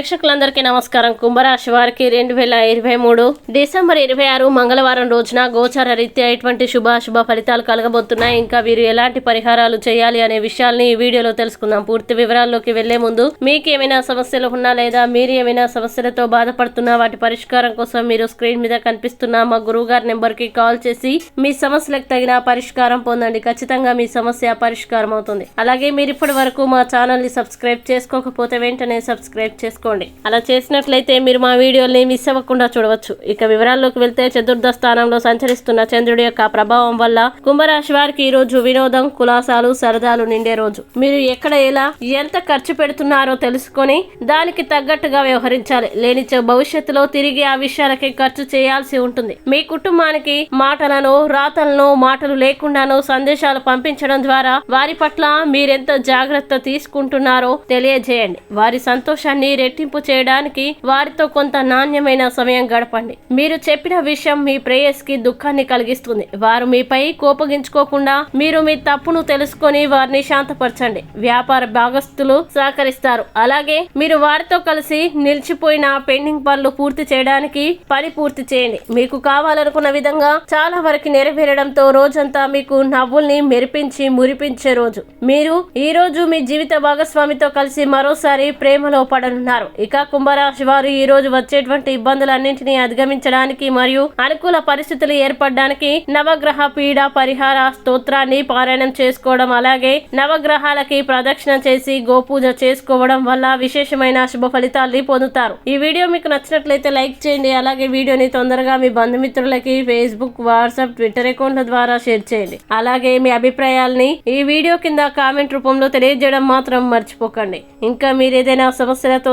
ప్రేక్షకులందరికీ నమస్కారం. కుంభరాశి వారికి రెండు వేల ఇరవై మూడు డిసెంబర్ ఇరవై ఆరు మంగళవారం రోజున గోచార రీత్యా ఎటువంటి శుభాశుభ ఫలితాలు కలగబోతున్నాయి? ఇంకా వీరు ఎలాంటి పరిహారాలు చేయాలి అనే విషయాల్ని ఈ వీడియోలో తెలుసుకుందాం. పూర్తి వివరాల్లోకి వెళ్ళే ముందు మీకు ఏమైనా సమస్యలు ఉన్నా లేదా మీరు ఏమైనా సమస్యలతో బాధపడుతున్నా వాటి పరిష్కారం కోసం మీరు స్క్రీన్ మీద కనిపిస్తున్న మా గురువు గారి నెంబర్కి కాల్ చేసి మీ సమస్యలకు తగిన పరిష్కారం పొందండి. ఖచ్చితంగా మీ సమస్య పరిష్కారం అవుతుంది అలాగే మీరు ఇప్పటి వరకు మా ఛానల్ని సబ్స్క్రైబ్ చేసుకోకపోతే వెంటనే సబ్స్క్రైబ్ చేసుకోండి. అలా చేసినట్లయితే మీరు మా వీడియోల్ని మిస్ అవ్వకుండా చూడవచ్చు. ఇక వివరాల్లోకి వెళ్తే చతుర్థ స్థానంలో సంచరిస్తున్న చంద్రుడి యొక్క ప్రభావం వల్ల కుంభరాశి వారికి ఈ రోజు వినోదం కులాసాలు సరదాలు నిండే రోజు. మీరు ఎక్కడ ఎలా ఎంత ఖర్చు పెడుతున్నారో తెలుసుకొని దానికి తగ్గట్టుగా వ్యవహరించాలి. లేనిచో భవిష్యత్తులో తిరిగి ఆ విషయాలకి ఖర్చు చేయాల్సి ఉంటుంది. మీ కుటుంబానికి మాటలను రాతలను మాటలు లేకుండానో సందేశాలు పంపించడం ద్వారా వారి పట్ల మీరెంత జాగ్రత్త తీసుకుంటున్నారో తెలియజేయండి. వారి సంతోషాన్ని రెట్టింపు చేయడానికి వారితో కొంత నాణ్యమైన సమయం గడపండి. మీరు చెప్పిన విషయం మీ ప్రేయస్కి దుఃఖాన్ని కలిగిస్తుంది. వారు మీపై కోపగించుకోకుండా మీరు మీ తప్పును తెలుసుకొని వారిని శాంతపరచండి. వ్యాపార భాగస్తులు సహకరిస్తారు. అలాగే మీరు వారితో కలిసి నిలిచిపోయిన పెండింగ్ పనులు పూర్తి చేయడానికి పని పూర్తి చేయండి. మీకు కావాలనుకున్న విధంగా చాలా వరకు నెరవేరడంతో రోజంతా మీకు నవ్వుల్ని మెరిపించి మురిపించే రోజు. మీరు ఈ రోజు మీ జీవిత భాగస్వామితో కలిసి మరోసారి ప్రేమలో పడనున్నారు. ఇక కుంభరాశి వారు ఈ రోజు వచ్చేటువంటి ఇబ్బందులన్నింటినీ అధిగమించడానికి మరియు అనుకూల పరిస్థితులు ఏర్పడడానికి నవగ్రహ పీడ పరిహార స్తోత్రాన్ని పారాయణం చేసుకోవడం అలాగే నవగ్రహాలకి ప్రదక్షిణ చేసి గోపూజ చేసుకోవడం వల్ల విశేషమైన శుభ ఫలితాల్ని పొందుతారు. ఈ వీడియో మీకు నచ్చినట్లయితే లైక్ చేయండి అలాగే వీడియోని తొందరగా మీ బంధుమిత్రులకి ఫేస్బుక్ వాట్సాప్ ట్విట్టర్ అకౌంట్ల ద్వారా షేర్ చేయండి. అలాగే మీ అభిప్రాయాల్ని ఈ వీడియో కింద కామెంట్ రూపంలో తెలియజేయడం మాత్రం మర్చిపోకండి. ఇంకా మీరు ఏదైనా సమస్యలతో